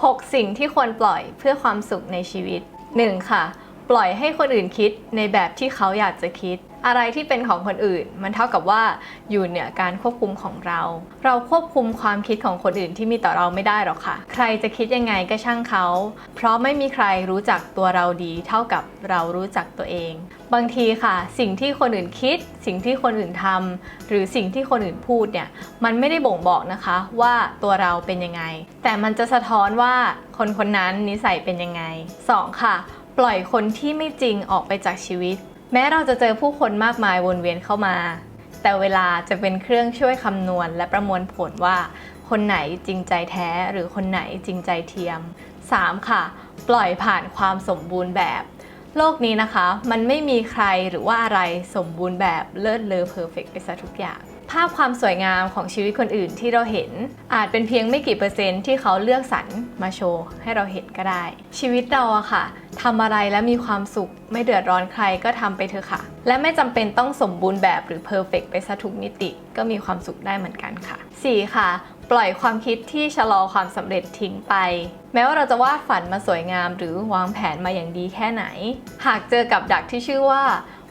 6 สิ่งที่ควรปล่อยเพื่อความสุขในชีวิต 1. ค่ะ ปล่อยให้คนอื่นคิดในแบบที่เขาอยากจะคิด อะไรที่เป็นของคนอื่น มันเท่ากับว่าอยู่เหนือการควบคุมของเรา เราควบคุมความคิดของคนอื่นที่มีต่อเราไม่ได้หรอกค่ะ ใครจะคิดยังไงก็ช่างเขา เพราะไม่มีใครรู้จักตัวเราดีเท่ากับเรารู้จักตัวเอง บางทีค่ะ สิ่งที่คนอื่นคิด สิ่งที่คนอื่นทำหรือสิ่งที่คนอื่นพูดเนี่ยมันไม่ได้บ่งบอกนะคะว่าตัวเราเป็นยังไง แต่มันจะสะท้อนว่าคนคนนั้นนิสัยเป็นยังไง 2. ค่ะ ปล่อยคนที่ไม่จริงออกไปจากชีวิต แม้เราจะเจอผู้คนมากมายวนเวียนเข้ามา แต่เวลาจะเป็นเครื่องช่วยคำนวณ และประมวลผลว่า คนไหนจริงใจแท้หรือคนไหนจริงใจเทียม 3. ค่ะ ปล่อยผ่านความสมบูรณ์แบบ โลกนี้นะคะ มันไม่มีใครหรือว่าอะไรสมบูรณ์แบบเลิศเลอเพอร์เฟกไปซะทุกอย่าง ภาพความสวยงามของชีวิตคนอื่นที่เราเห็น อาจเป็นเพียงไม่กี่เปอร์เซ็นต์ที่เขาเลือกสรรมาโชว์ให้เราเห็นก็ได้ ชีวิตเราอะค่ะทำอะไรแล้วมีความสุข ไม่เดือดร้อนใครก็ทำไปเถอะค่ะ และไม่จำเป็นต้องสมบูรณ์แบบหรือเพอร์เฟกไปซะทุกมิติ ก็มีความสุขได้เหมือนกันค่ะ 4. ค่ะ ปล่อยความคิดที่ชะลอความสำเร็จทิ้งไป แม้ว่าเราจะวาดฝันมาสวยงาม หรือวางแผนมาอย่างดีแค่ไหน หากเจอกับดักที่ชื่อว่า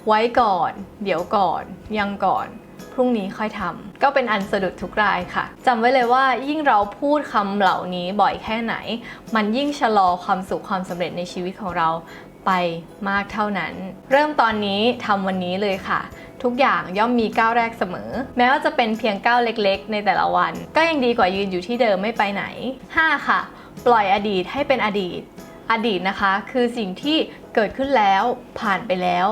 ไว้ก่อน เดี๋ยวก่อน ยังก่อน พรุ่งนี้ค่อยทำก็เป็นอันสะดุดทุกรายค่ะจำไว้เลยว่ายิ่งเราพูดคำเหล่านี้บ่อยแค่ไหน มันยิ่งชะลอความสุขความสำเร็จในชีวิตของเราไปมากเท่านั้น เริ่มตอนนี้ทำวันนี้เลยค่ะ ทุกอย่างย่อมมีก้าวแรกเสมอ แม้ว่าจะเป็นเพียงก้าวเล็กๆ ในแต่ละวัน ก็ยังดีกว่ายืนอยู่ที่เดิมไม่ไปไหน 5. ค่ะ ปล่อยอดีตให้เป็นอดีต อดีตนะคะ คือสิ่งที่ เกิดขึ้นแล้วผ่านไปแล้ว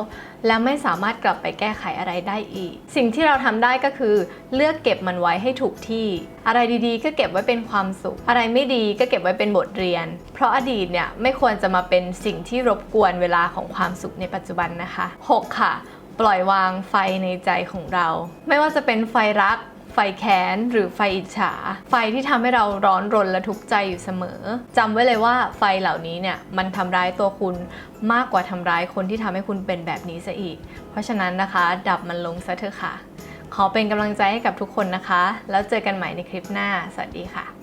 และไม่สามารถกลับไปแก้ไขอะไรได้อีก สิ่งที่เราทำได้ก็คือ เลือกเก็บมันไว้ให้ถูกที่ อะไรดีๆ ก็เก็บไว้เป็นความสุข อะไรไม่ดีก็เก็บไว้เป็นบทเรียน เพราะอดีตเนี่ยไม่ควรจะมาเป็นสิ่งที่รบกวนเวลาของความสุขในปัจจุบันนะคะ 6. ค่ะ ปล่อยวางไฟในใจของเรา ไม่ว่าจะเป็นไฟรัก ฟแค้นหรือไฟอิจฉา ไฟที่ทำให้เราร้อนรนและทุกข์ใจอยู่เสมอจำไว้เลยว่าไฟเหล่านี้เนี่ยมันทำร้ายตัวคุณมากกว่าทำร้ายคนที่ทำให้คุณเป็นแบบนี้ซะอีก เพราะฉะนั้นนะคะ ดับมันลงซะเถอะค่ะ ขอเป็นกำลังใจให้กับทุกคนนะคะ แล้วเจอกันใหม่ในคลิปหน้า สวัสดีค่ะ